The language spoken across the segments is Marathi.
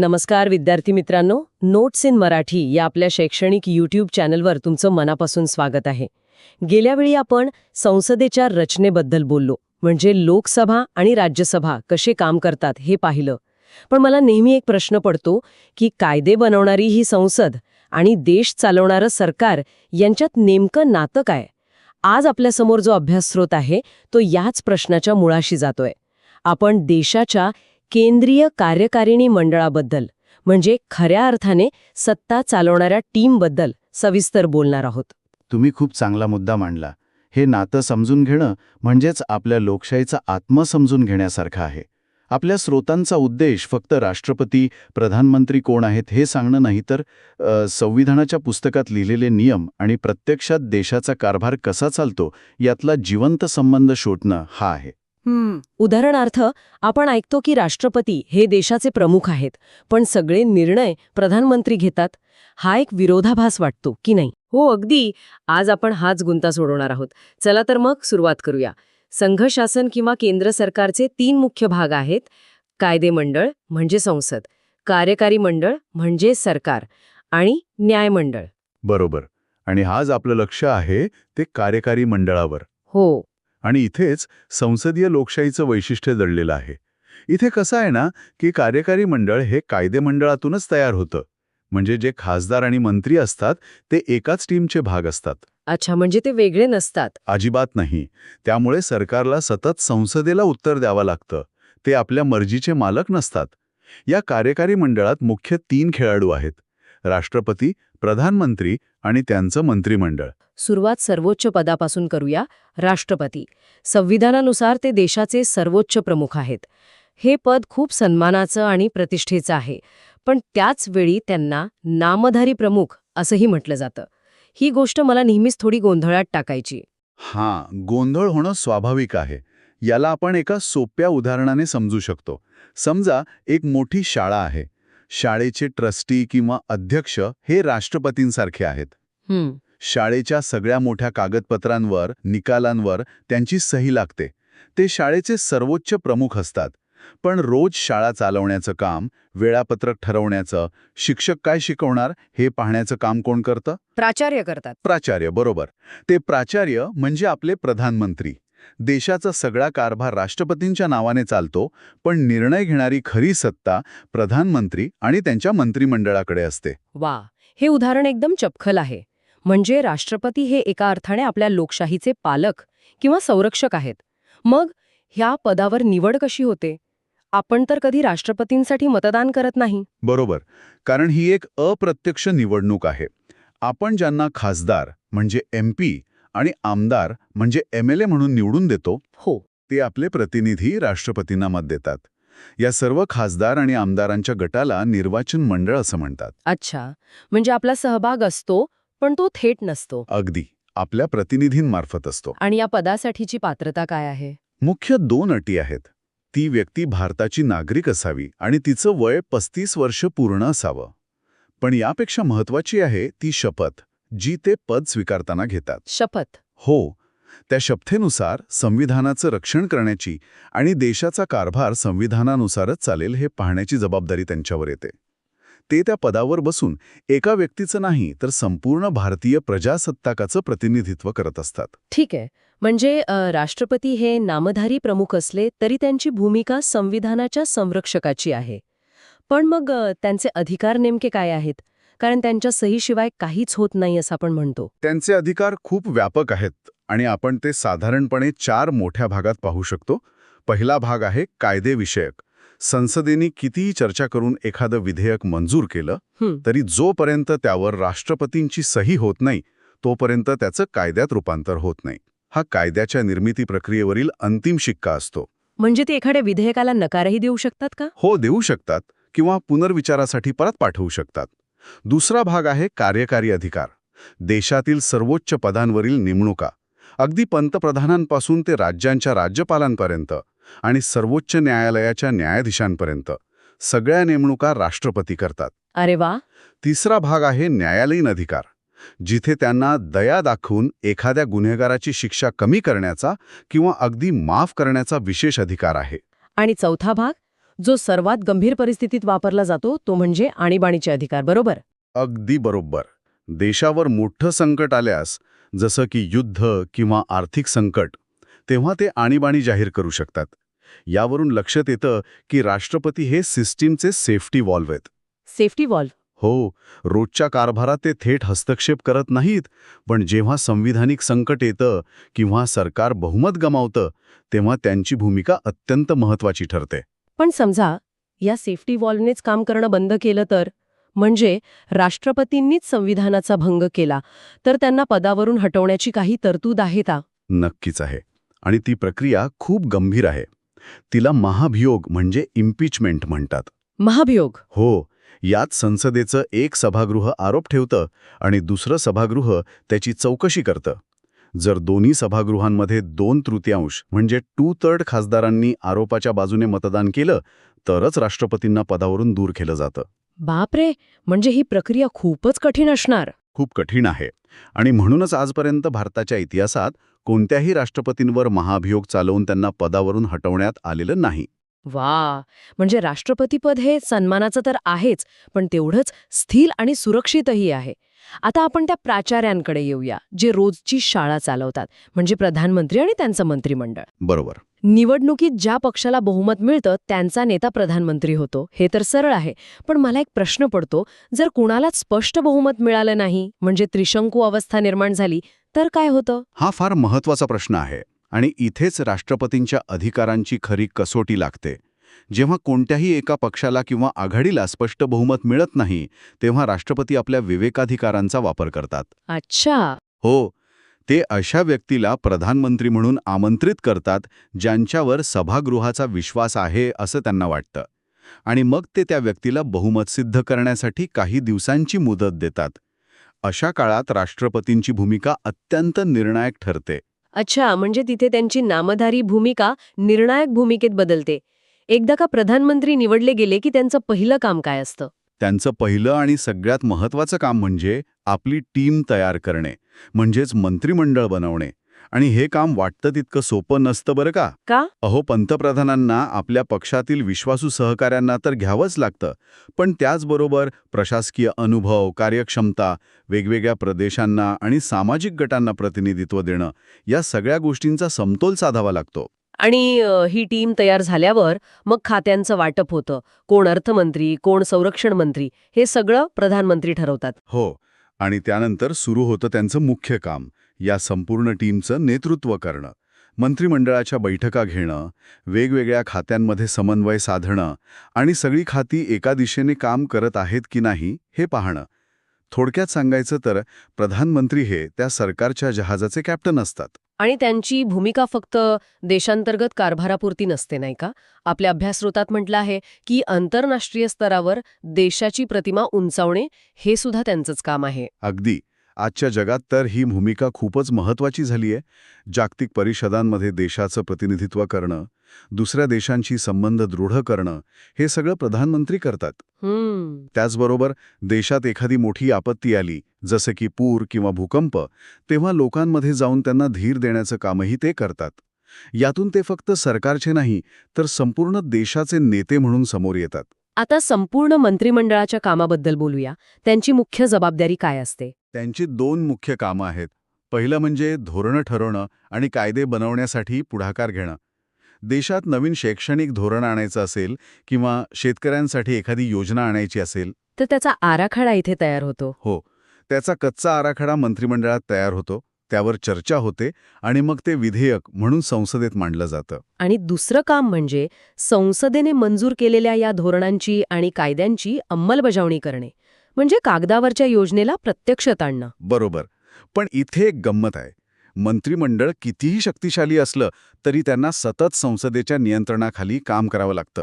नमस्कार विद्यार्थी मित्रांनो. नोट्स इन मराठी या आपल्या शैक्षणिक यूट्यूब चॅनलवर तुमचं मनापासून स्वागत आहे. गेल्यावेळी आपण संसदेच्या रचनेबद्दल बोललो म्हणजे लोकसभा आणि राज्यसभा कसे काम करतात हे पाहिलं. पण मला नेहमी एक प्रश्न पडतो की कायदे बनवणारी ही संसद आणि देश चालवणारं सरकार यांच्यात नेमकं नातं काय? आज आपल्यासमोर जो अभ्यासस्रोत आहे तो याच प्रश्नाच्या मुळाशी जातोय. आपण देशाच्या केंद्रीय कार्यकारिणी मंडळाबद्दल म्हणजे खऱ्या अर्थाने सत्ता चालवणाऱ्या टीमबद्दल सविस्तर बोलणार आहोत. तुम्ही खूप चांगला मुद्दा मांडला. हे नातं समजून घेणं म्हणजेच आपल्या लोकशाहीचा आत्मा समजून घेण्यासारखं आहे. आपल्या स्रोतांचा उद्देश फक्त राष्ट्रपती प्रधानमंत्री कोण आहेत हे सांगणं नाही तर संविधानाच्या पुस्तकात लिहिलेले नियम आणि प्रत्यक्षात देशाचा कारभार कसा चालतो यातला जिवंत संबंध शोधणं हा आहे. उदाहरणार्थ आपण ऐकतो की राष्ट्रपती हे देशाचे प्रमुख आहेत पण सगळे निर्णय प्रधानमंत्री घेतात. हा एक विरोधाभास वाटतो की नाही? हो अगदी. आज आपण हाच गुंता सोडवणार आहोत. चला तर मग सुरुवात करूया. संघ शासन किंवा केंद्र सरकारचे तीन मुख्य भाग आहेत. कायदे मंडळ म्हणजे संसद. कार्यकारी मंडळ म्हणजे सरकार. आणि न्यायमंडळ बरोबर. आणि आज आपलं लक्ष आहे ते कार्यकारी मंडळावर. हो. आणि इथेच संसदीय लोकशाहीचं वैशिष्ट्य दडलेलं आहे. इथे कसं आहे ना की कार्यकारी मंडळ हे कायदे मंडळातूनच तयार होतं. म्हणजे जे खासदार आणि मंत्री असतात ते एकाच टीमचे भाग असतात. अच्छा म्हणजे ते वेगळे नसतात. अजिबात नाही. त्यामुळे सरकारला सतत संसदेला उत्तर द्यावं लागतं. ते आपल्या मर्जीचे मालक नसतात. या कार्यकारी मंडळात मुख्य तीन खेळाडू आहेत. राष्ट्रपती प्रधानमंत्री आणि त्यांचं मंत्रिमंडळ. सुरुवात सर्वोच्च पदापासून करूया राष्ट्रपती. संविधानानुसार ते देशाचे सर्वोच्च प्रमुख आहेत. हे पद खूप सन्मानाचं आणि प्रतिष्ठेचं आहे पण त्याच वेळी त्यांना नामधारी प्रमुख असंही म्हटलं जातं. ही गोष्ट मला नेहमीच थोडी गोंधळात टाकायची. हां गोंधळ होणं स्वाभाविक आहे. याला आपण एका सोप्या उदाहरणाने समजू शकतो. समजा एक मोठी शाळा आहे. शाळेचे ट्रस्टी किंवा अध्यक्ष हे राष्ट्रपतींसारखे आहेत. हं, शाळेच्या सगळ्या मोठ्या कागदपत्रांवर निकालांवर त्यांची सही लागते. ते शाळेचे सर्वोच्च प्रमुख असतात. पण रोज शाळा चालवण्याचं काम वेळापत्रक ठरवण्याचं शिक्षक काय शिकवणार हे पाहण्याचं काम कोण करतं? प्राचार्य करतात. प्राचार्य बरोबर. ते प्राचार्य म्हणजे आपले प्रधानमंत्री. देशाचा सगळा कारभार राष्ट्रपतींच्या नावाने चालतो पण निर्णय घेणारी खरी सत्ता प्रधानमंत्री आणि त्यांच्या मंत्रिमंडळाकडे असते. वा हे उदाहरण एकदम चपखल आहे. म्हणजे राष्ट्रपती हे एका अर्थाने आपल्या लोकशाहीचे पालक किंवा संरक्षक आहेत. मग ह्या पदावर निवड कशी होते? आपण तर कधी राष्ट्रपतींसाठी मतदान करत नाही. बरोबर कारण ही एक अप्रत्यक्ष निवडणूक आहे. आपण ज्यांना खासदार म्हणजे एम पी आणि आमदार म्हणजे एम एल ए म्हणून निवडून देतो हो. ते आपले प्रतिनिधी राष्ट्रपतींना मत देतात. या सर्व खासदार आणि आमदारांच्या गटाला निर्वाचन मंडळ असं म्हणतात. अच्छा. म्हणजे आपला सहभाग असतो पण तो थेट नसतो. अगदी. आपल्या प्रतिनिधींमार्फत असतो. आणि या पदासाठीची पात्रता काय आहे? मुख्य दोन अटी आहेत. ती व्यक्ती भारताची नागरिक असावी आणि तिचं वय पस्तीस वर्ष पूर्ण असावं. पण यापेक्षा महत्वाची आहे ती शपथ. जी ते पद स्वीकारताना घेतात. शपथ. हो त्या शपथेनुसार संविधानाचं रक्षण करण्याची आणि देशाचा कारभार संविधानानुसारच चालेल हे पाहण्याची जबाबदारी त्यांच्यावर येते. ते त्या पदावर बसून एका व्यक्तीचं नाही तर संपूर्ण भारतीय प्रजासत्ताकाचं प्रतिनिधित्व करत असतात. ठीक आहे. म्हणजे राष्ट्रपती हे नामधारी प्रमुख असले तरी त्यांची भूमिका संविधानाच्या संरक्षकाची आहे. पण मग त्यांचे अधिकार नेमके काय आहेत? कारण त्यांच्या सहीशिवाय काहीच होत नाही असं आपण म्हणतो. त्यांचे अधिकार खूप व्यापक आहेत आणि आपण ते साधारणपणे चार मोठ्या भागात पाहू शकतो. पहिला भाग आहे कायदेविषयक. संसदेने कितीही चर्चा करून एखादं विधेयक मंजूर केलं तरी जोपर्यंत त्यावर राष्ट्रपतींची सही होत नाही तोपर्यंत त्याचं कायद्यात रूपांतर होत नाही. हा कायद्याच्या निर्मिती प्रक्रियेवरील अंतिम शिक्का असतो. म्हणजे ते एखाद्या विधेयकाला नकारही देऊ शकतात का? हो देऊ शकतात किंवा पुनर्विचारासाठी परत पाठवू शकतात. दुसरा भाग आहे कार्यकारी अधिकार. देशातील सर्वोच्च पदांवरील नेमणुका. अगदी पंतप्रधानांपासून ते राज्यांच्या राज्यपालांपर्यंत आणि सर्वोच्च न्यायालयाच्या न्यायाधीशांपर्यंत. सगळ्या नेमणुका राष्ट्रपती करतात. अरे वा! तिसरा भाग आहे न्यायालयीन अधिकार. जिथे त्यांना दया दाखवून एखाद्या गुन्हेगाराची शिक्षा कमी करण्याचा किंवा अगदी माफ करण्याचा विशेष अधिकार आहे. आणि चौथा भाग? जो सर्वात गंभीर परिस्थितीत वापरला जातो तो म्हणजे आणीबाणीचे अधिकार बरोबर? अगदी बरोबर. देशावर मोठं संकट आल्यास जसं की युद्ध किंवा आर्थिक संकट तेव्हा ते आणीबाणी जाहीर करू शकतात. यावरून लक्षात येतं की राष्ट्रपती हे सिस्टीमचे सेफ्टी वॉल्व आहेत. सेफ्टी वॉल्व हो रोजच्या कारभारात ते थेट हस्तक्षेप करत नाहीत पण जेव्हा संविधानिक संकट येतं किंवा सरकार बहुमत गमावतं तेव्हा त्यांची भूमिका अत्यंत महत्वाची ठरते. पण समजा या सेफ्टी वॉल्वनेच काम करणं बंद केलं तर म्हणजे राष्ट्रपतींनीच संविधानाचा भंग केला तर त्यांना पदावरून हटवण्याची काही तरतूद आहे का? नक्कीच आहे. आणि ती प्रक्रिया खूप गंभीर आहे. तिला महाभियोग म्हणजे इम्पिचमेंट म्हणतात. महाभियोग? हो. यात संसदेचं एक सभागृह आरोप ठेवतं आणि दुसरं सभागृह त्याची चौकशी करतं. जर दोन्ही सभागृहांमध्ये दोन तृतीयांश म्हणजे टू थर्ड खासदारांनी आरोपाच्या बाजूने मतदान केलं तरच राष्ट्रपतींना पदावरून दूर केलं जातं. बापरे! म्हणजे ही प्रक्रिया खूपच कठीण असणार. खूप कठीण आहे. आणि म्हणूनच आजपर्यंत भारताच्या इतिहासात कोणत्याही राष्ट्रपतींवर महाभियोग चालवून त्यांना पदावरून हटवण्यात आलेलं नाही. वा! म्हणजे राष्ट्रपतीपद हे सन्मानाचं तर आहेच पण तेवढंच स्थिर आणि सुरक्षितही आहे. आता आपण त्या प्राचार्यांकडे येऊया जे रोजची शाळा चालवतात म्हणजे प्रधानमंत्री आणि त्यांचं मंत्रिमंडळ. बरोबर. निवडणुकीत ज्या पक्षाला बहुमत मिळतं त्यांचा नेता प्रधानमंत्री होतो. हे तर सरळ आहे पण मला एक प्रश्न पडतो जर कुणालाच स्पष्ट बहुमत मिळालं नाही म्हणजे त्रिशंकू अवस्था निर्माण झाली तर काय होतं? हा फार महत्त्वाचा प्रश्न आहे आणि इथेच राष्ट्रपतींच्या अधिकारांची खरी कसोटी लागते. जेव्हा कोणत्याही एका पक्षाला किंवा आघाडीला स्पष्ट बहुमत मिळत नाही तेव्हा राष्ट्रपती आपल्या विवेकाधिकारांचा वापर करतात. अच्छा. हो ते अशा व्यक्तीला प्रधानमंत्री म्हणून आमंत्रित करतात ज्यांच्यावर सभागृहाचा विश्वास आहे असं त्यांना वाटतं. आणि मग ते त्या व्यक्तीला बहुमत सिद्ध करण्यासाठी काही दिवसांची मुदत देतात. अशा काळात राष्ट्रपतींची भूमिका अत्यंत निर्णायक ठरते. अच्छा म्हणजे तिथे त्यांची नामधारी भूमिका निर्णायक भूमिकेत बदलते. एकदा का प्रधानमंत्री निवडले गेले की त्यांचं पहिलं काम काय असतं? त्यांचं पहिलं आणि सगळ्यात महत्त्वाचं काम म्हणजे आपली टीम तयार करणे म्हणजेच मंत्रिमंडळ बनवणे. आणि हे काम वाटतं तितकं सोपं नसतं बरं का? का? अहो पंतप्रधानांना आपल्या पक्षातील विश्वासू सहकाऱ्यांना तर घ्यावंच लागतं. पण त्याचबरोबर प्रशासकीय अनुभव कार्यक्षमता वेगवेगळ्या प्रदेशांना आणि सामाजिक गटांना प्रतिनिधित्व देणं या सगळ्या गोष्टींचा समतोल साधावा लागतो. आणि ही टीम तयार झाल्यावर मग खात्यांचं वाटप होतं. कोण अर्थमंत्री कोण संरक्षण मंत्री हे सगळं प्रधानमंत्री ठरवतात. हो आणि त्यानंतर सुरू होतं त्यांचं मुख्य काम या संपूर्ण टीमचं नेतृत्व करणं. मंत्रिमंडळाच्या बैठका घेणं वेगवेगळ्या खात्यांमध्ये समन्वय साधणं आणि सगळी खाती एका दिशेने काम करत आहेत की नाही हे पाहणं. थोडक्यात सांगायचं तर प्रधानमंत्री हे त्या सरकारच्या जहाजाचे कॅप्टन असतात. आणि त्यांची भूमिका फक्त देशांतर्गत कारभारापुरती नसते नाही का? आपल्या अभ्यासस्रोतात म्हटलं आहे की आंतरराष्ट्रीय स्तरावर देशाची प्रतिमा उंचावणे हे सुद्धा त्यांचंच काम आहे. अगदी. आजच्या जगात तर ही भूमिका खूपच महत्वाची झाली आहे. जागतिक परिषदांमध्ये देशाचं प्रतिनिधित्व करणं दुसऱ्या देशांशी संबंध दृढ करणं हे सगळं प्रधानमंत्री करतात. त्याचबरोबर देशात एखादी मोठी आपत्ती आली जसे की पूर किंवा भूकंप तेव्हा लोकांमध्ये जाऊन त्यांना धीर देण्याचं कामही ते करतात. यातून ते फक्त सरकारचे नाही तर संपूर्ण देशाचे नेते म्हणून समोर येतात. आता संपूर्ण मंत्रिमंडळाच्या कामाबद्दल बोलूया. त्यांची मुख्य जबाबदारी काय असते? त्यांची दोन मुख्य कामं आहेत. पहिलं म्हणजे धोरणं ठरवणं आणि कायदे बनवण्यासाठी पुढाकार घेणं. देशात नवीन शैक्षणिक धोरण आणायचं असेल किंवा शेतकऱ्यांसाठी एखादी योजना आणायची असेल तर त्याचा आराखडा इथे तयार होतो. हो. त्याचा कच्चा आराखडा मंत्रिमंडळात तयार होतो. त्यावर चर्चा होते आणि मग ते विधेयक म्हणून संसदेत मांडलं जातं. आणि दुसरं काम म्हणजे संसदेने मंजूर केलेल्या या धोरणांची आणि कायद्यांची अंमलबजावणी करणे. म्हणजे कागदावरच्या योजनेला प्रत्यक्षात आणणं बरोबर. पण इथे एक गंमत आहे. मंत्रिमंडळ कितीही शक्तिशाली असलं तरी त्यांना सतत संसदेच्या नियंत्रणाखाली काम करावं लागतं.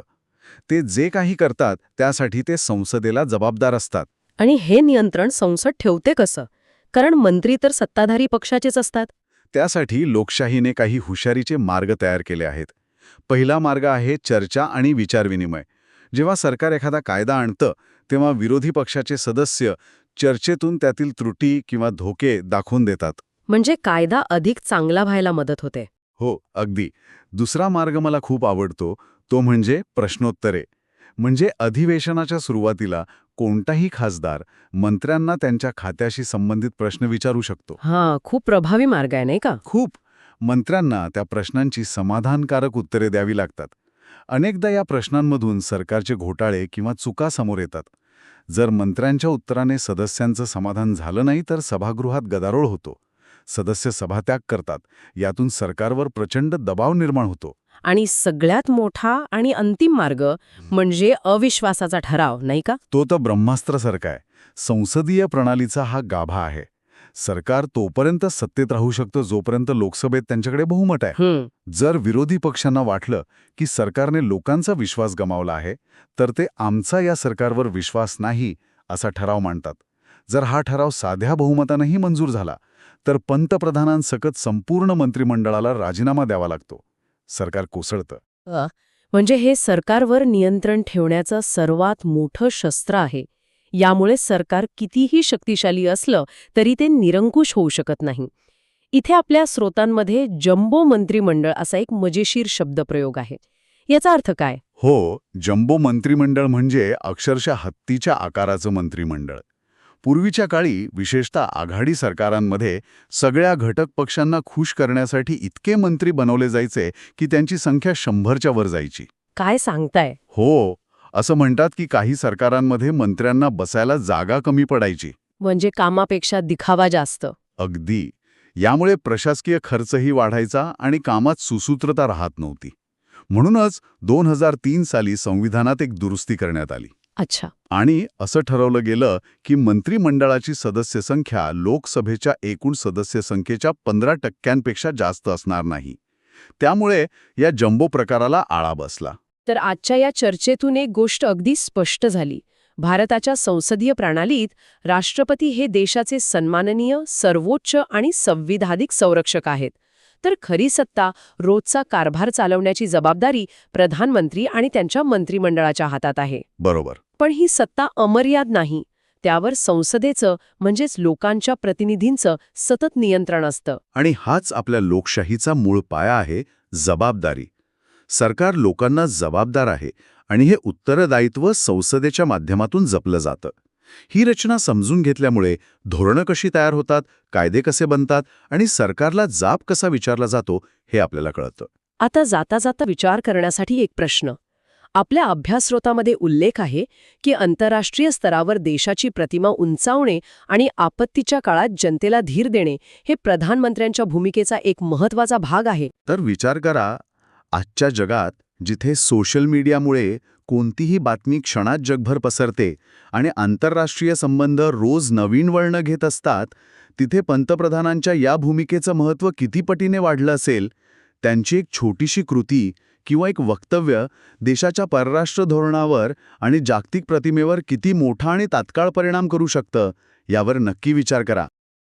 ते जे काही करतात त्यासाठी ते संसदेला जबाबदार असतात. आणि हे नियंत्रण संसद ठेवते कसं? कारण मंत्री तर सत्ताधारी पक्षाचेच असतात. त्यासाठी लोकशाहीने काही हुशारीचे मार्ग तयार केले आहेत. पहिला मार्ग आहे चर्चा आणि विचारविनिमय. जेव्हा सरकार एखादा कायदा आणतं तेव्हा विरोधी पक्षाचे सदस्य चर्चेतून त्यातील त्रुटी किंवा धोके दाखवून देतात. म्हणजे कायदा अधिक चांगला व्हायला मदत होते. हो अगदी. दुसरा मार्ग मला खूप आवडतो तो म्हणजे प्रश्नोत्तरे. म्हणजे अधिवेशनाच्या सुरुवातीला कोणताही खासदार मंत्र्यांना त्यांच्या खात्याशी संबंधित प्रश्न विचारू शकतो. हा खूप प्रभावी मार्ग आहे नाही का? खूप. मंत्र्यांना त्या प्रश्नांची समाधानकारक उत्तरे द्यावी लागतात. अनेकदा या प्रश्नांमधून सरकारचे घोटाळे किंवा चुका समोर येतात. जर मंत्र्यांच्या उत्तराने सदस्यांचं समाधान झालं नाही तर सभागृहात गदारोळ होतो. सदस्य सभात्याग करतात. यातून सरकारवर प्रचंड दबाव निर्माण होतो. आणि सगळ्यात मोठा आणि अंतिम मार्ग म्हणजे अविश्वासाचा ठराव नाही का? तो तर ब्रह्मास्त्रासारखा आहे. संसदीय प्रणालीचा हा गाभा आहे. सरकार तोपर्यंत सत्तेत राहू शकतं जोपर्यंत लोकसभेत त्यांच्याकडे बहुमत आहे. जर विरोधी पक्षांना वाटलं की सरकारने लोकांचा विश्वास गमावला आहे तर ते आमचा या सरकारवर विश्वास नाही असा ठराव मांडतात. जर हा ठराव साध्या बहुमतानंही मंजूर झाला तर पंतप्रधानांसकट संपूर्ण मंत्रिमंडळाला राजीनामा द्यावा लागतो. सरकार कोसळतं. म्हणजे हे सरकारवर नियंत्रण ठेवण्याचं सर्वात मोठं शस्त्र आहे. यामुळे सरकार कितीही शक्तिशाली असलं तरी ते निरंकुश होऊ शकत नाही. इथे आपल्या स्रोतांमध्ये जम्बो मंत्रिमंडळ असा एक मजेशीर शब्दप्रयोग आहे. याचा अर्थ काय? हो जम्बो मंत्रिमंडळ म्हणजे अक्षरशः हत्तीच्या आकाराचं मंत्रिमंडळ. पूर्वीच्या काळी विशेषतः आघाडी सरकारांमध्ये सगळ्या घटक पक्षांना खुश करण्यासाठी इतके मंत्री बनवले जायचे की त्यांची संख्या शंभरच्या वर जायची. काय सांगताय? हो असं म्हणतात की काही सरकारांमध्ये मंत्र्यांना बसायला जागा कमी पडायची. म्हणजे कामापेक्षा दिखावा जास्त. अगदी. यामुळे प्रशासकीय खर्चही वाढायचा आणि कामात सुसूत्रता राहत नव्हती. म्हणूनच दोन हजार तीन साली संविधानात एक दुरुस्ती करण्यात आली. अच्छा. आणि असं ठरवलं गेलं की मंत्रिमंडळाची सदस्य संख्या लोकसभेच्या एकूण सदस्य संख्येच्या पंधरा टक्क्यांपेक्षा जास्त असणार नाही. त्यामुळे या जम्बो प्रकाराला आळा बसला. तर आजच्या या चर्चेतून एक गोष्ट अगदी स्पष्ट झाली. भारताच्या संसदीय प्रणालीत राष्ट्रपती हे देशाचे सन्माननीय सर्वोच्च आणि संविधानिक संरक्षक आहेत. तर खरी सत्ता रोजचा कारभार चालवण्याची जबाबदारी प्रधानमंत्री आणि त्यांच्या मंत्रिमंडळाच्या हातात आहे. बरोबर. पण ही सत्ता अमर्याद नाही. त्यावर संसदेचं म्हणजेच लोकांच्या प्रतिनिधींचं सतत नियंत्रण असतं. आणि हाच आपल्या लोकशाहीचा मूळ पाया आहे जबाबदारी. सरकार लोकांना जबाबदार आहे आणि हे उत्तरदायित्व संसदेच्या माध्यमातून जपलं जातं. ही रचना समजून घेतल्यामुळे धोरणं कशी तयार होतात कायदे कसे बनतात आणि सरकारला जाब कसा विचारला जातो हे आपल्याला कळतं. आता जाता जाता विचार करण्यासाठी एक प्रश्न. आपल्या अभ्यासस्रोतामध्ये उल्लेख आहे की आंतरराष्ट्रीय स्तरावर देशाची प्रतिमा उंचावणे आणि आपत्तीच्या काळात जनतेला धीर देणे हे प्रधानमंत्र्यांच्या भूमिकेचा एक महत्त्वाचा भाग आहे. तर विचार करा आजच्या जगात जिथे सोशल मीडियामुळे कोणतीही बातमी क्षणात जगभर पसरते आणि आंतरराष्ट्रीय संबंध रोज नवीन वळणं घेत असतात तिथे पंतप्रधानांच्या या भूमिकेचं महत्त्व किती पटीने वाढलं असेल त्यांची एक छोटीशी कृती किंवा एक वक्तव्य देशाच्या परराष्ट्र धोरणावर आणि जागतिक प्रतिमेवर किती मोठा आणि तात्काळ परिणाम करू शकतं यावर नक्की विचार करा.